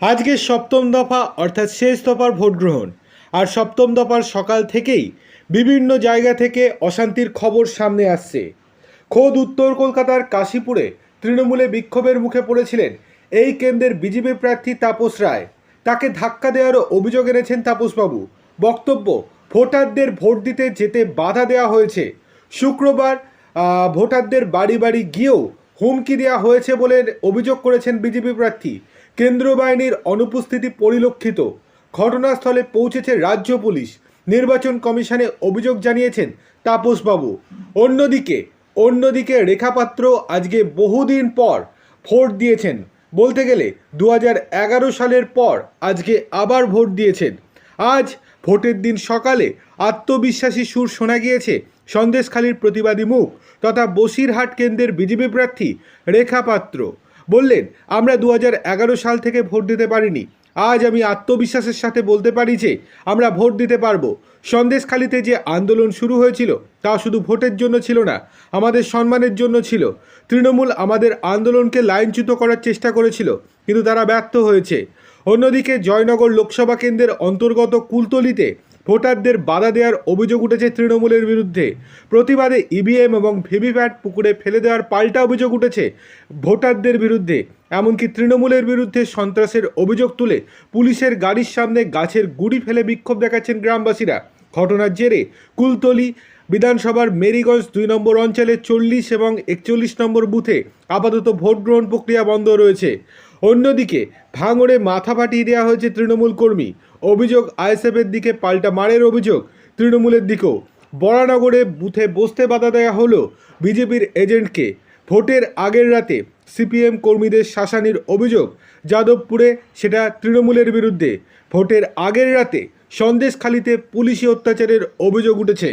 আজকে সপ্তম দফা, অর্থাৎ শেষ দফার ভোট গ্রহণ। আর সপ্তম দফার সকাল থেকেই বিভিন্ন জায়গা থেকে অশান্তির খবর সামনে আসছে। খোদ উত্তর কলকাতার কাশীপুরে তৃণমূলে বিক্ষোভের মুখে পড়েছিলেন এই কেন্দ্রের বিজেপি প্রার্থী তাপস রায়। তাকে ধাক্কা দেওয়ারও অভিযোগ এনেছেন তাপসবাবু। বক্তব্য, ভোটারদের ভোট দিতে যেতে বাধা দেওয়া হয়েছে। শুক্রবার ভোটারদের বাড়ি বাড়ি গিয়েও হুমকি দেওয়া হয়েছে বলে অভিযোগ করেছেন বিজেপি প্রার্থী। কেন্দ্রীয় বাহিনীর অনুপস্থিতি পরিলক্ষিত। ঘটনাস্থলে পৌঁছেছে রাজ্য পুলিশ। নির্বাচন কমিশনে অভিযোগ জানিয়েছেন তাপসবাবু। অন্যদিকে অন্যদিকে রেখাপাত্র আজকে বহুদিন পর ভোট দিয়েছেন। বলতে গেলে দু হাজার এগারো সালের পর আজকে আবার ভোট দিয়েছেন। আজ ভোটের দিন সকালে আত্মবিশ্বাসী সুর শোনা গিয়েছে সন্দেশখালীর প্রতিবাদী মুখ তথা বসিরহাট কেন্দ্রের বিজেপি প্রার্থী রেখা পাত্র। বললেন, আমরা দু হাজার এগারো সাল থেকে ভোট দিতে পারিনি। আজ আমি আত্মবিশ্বাসের সাথে বলতে পারি যে আমরা ভোট দিতে পারব। সন্দেশখালীতে যে আন্দোলন শুরু হয়েছিল তা শুধু ভোটের জন্য ছিল না, আমাদের সম্মানের জন্য ছিল। তৃণমূল আমাদের আন্দোলনকে লাইনচ্যুত করার চেষ্টা করেছিল, কিন্তু তারা ব্যর্থ হয়েছে। অন্যদিকে জয়নগর লোকসভা কেন্দ্রের অন্তর্গত কুলতলিতে ভোটারদের বাধা দেওয়ার অভিযোগ উঠেছে তৃণমূলের বিরুদ্ধে। প্রতিবাদে ইভিএম এবং ভিভিপ্যাট পুকুরে ফেলে দেওয়ার পাল্টা অভিযোগ উঠেছে ভোটারদের বিরুদ্ধে। এমনকি তৃণমূলের বিরুদ্ধে সন্ত্রাসের অভিযোগ তুলে পুলিশের গাড়ির সামনে গাছের গুড়ি ফেলে বিক্ষোভ দেখাচ্ছেন গ্রামবাসীরা। ঘটনার জেরে কুলতলি বিধানসভার মেরিগঞ্জ দুই নম্বর অঞ্চলে চল্লিশ এবং একচল্লিশ নম্বর বুথে আপাতত ভোট গ্রহণ প্রক্রিয়া বন্ধ রয়েছে। অন্যদিকে, ভাঙড়ে মাথা ফাটিয়ে দেওয়া হয়েছে তৃণমূল কর্মী। অভিযোগ আইএসএফের দিকে পাল্টা মারের অভিযোগ। তৃণমূলের দিকেও বরানগরে বুথে বসতে বাধা দেওয়া হলো বিজেপির এজেন্টকে। ভোটের আগের রাতে সিপিএম কর্মীদের শাসানির অভিযোগ যাদবপুরে, সেটা তৃণমূলের বিরুদ্ধে। ভোটের আগের রাতে সন্দেশখালিতে পুলিশি অত্যাচারের অভিযোগ উঠেছে।